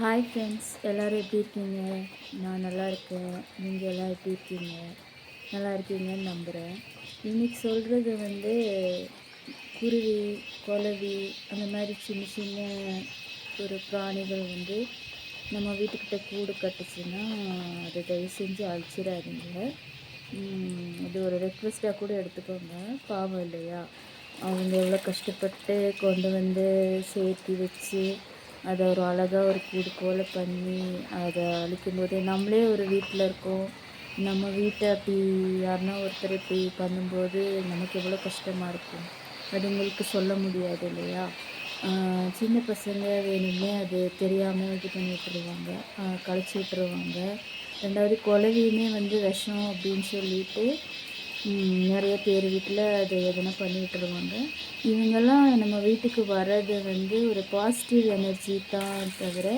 Hi friends எல்லோரும் எப்படி இருக்கீங்க? நான் நல்லா இருக்கேன். நீங்கள் எல்லாம் எப்படி இருக்கீங்க? நல்லா இருக்கீங்கன்னு நம்புகிறேன் இன்றைக்கி சொல்கிறது வந்து குருவி குலவி அந்த மாதிரி சின்ன சின்ன ஒரு பிராணிகள் வந்து நம்ம வீட்டுக்கிட்ட கூடு கட்டுச்சுன்னா அதை தயவு செஞ்சு அழிச்சிடாதீங்க. இது ஒரு ரெக்வெஸ்ட்டாக கூட எடுத்துக்கோங்க. பாவம் இல்லையா? அவங்க எவ்வளோ கஷ்டப்பட்டு கொண்டு வந்து சேர்த்து வச்சு அதை ஒரு அழகாக ஒரு கூடு போல் பண்ணி அதை அழிக்கும் போது நம்மளே ஒரு வீட்டில் இருக்கோம். நம்ம வீட்டை அப்படி யாருன்னா ஒருத்தர் இப்படி பண்ணும்போது நமக்கு எவ்வளோ கஷ்டமாக இருக்கும். அது உங்களுக்கு சொல்ல முடியாது இல்லையா? சின்ன பசங்க வேணுமே அது தெரியாமல் இது பண்ணி விட்டுருவாங்க. கழிச்சு விட்டுருவாங்க. ரெண்டாவது குலவியுமே வந்து விஷம் அப்படின்னு சொல்லிட்டு நிறைய பேர் வீட்டில் அது எதனா பண்ணி விட்டுருவாங்க இவங்கெல்லாம் நம்ம வீட்டுக்கு வர்றது வந்து ஒரு பாசிட்டிவ் எனர்ஜி தான் தவிர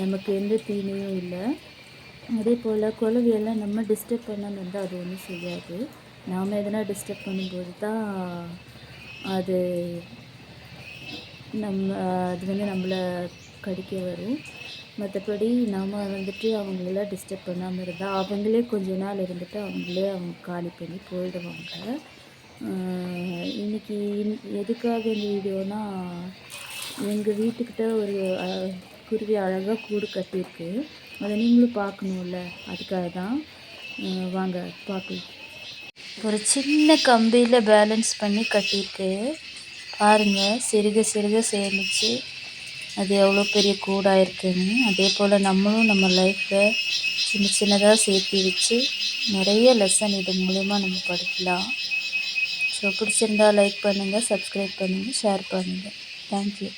நமக்கு எந்த தீமையும் இல்லை. அதே போல் குலவியெல்லாம் நம்ம டிஸ்டர்ப் பண்ணணும் வந்து அது ஒன்றும் செய்யாது. நாம் எதனா டிஸ்டர்ப் பண்ணும்போது தான் அது நம்ம அது வந்து நம்மளை கடிக்க வரும். மற்றபடி நாம் வந்துட்டு அவங்களெல்லாம் டிஸ்டர்ப் பண்ணாமல் இருந்தால் அவங்களே கொஞ்ச நாள் இருந்துட்டு அவங்களே அவங்க காலி பண்ணி போயிடுவாங்க. இன்றைக்கி எதுக்காக இந்த வீடியோனா எங்கள் வீட்டுக்கிட்ட ஒரு குருவி அழகாக கூடு கட்டியிருக்கு. அதை நீங்களும் பார்க்கணும்ல அதுக்காக தான். வாங்க பார்க்கலாம். ஒரு சின்ன கம்பியில் பேலன்ஸ் பண்ணி கட்டியிருக்கு. பாருங்கள் சிறுக சிறுக சேர்ந்துச்சு அது எவ்வளோ பெரிய கூடாக இருக்குன்னு. அதே போல் நம்மளும் நம்ம லைஃப்பில் சின்ன சின்னதாக சேர்த்து வச்சு நிறைய லெசன் இது மூலயமா நம்ம படிக்கலாம். ஸோ பிடிச்சிருந்தா லைக் பண்ணுங்கள் சப்ஸ்கிரைப் பண்ணுங்கள் ஷேர் பண்ணுங்கள் தேங்க்யூ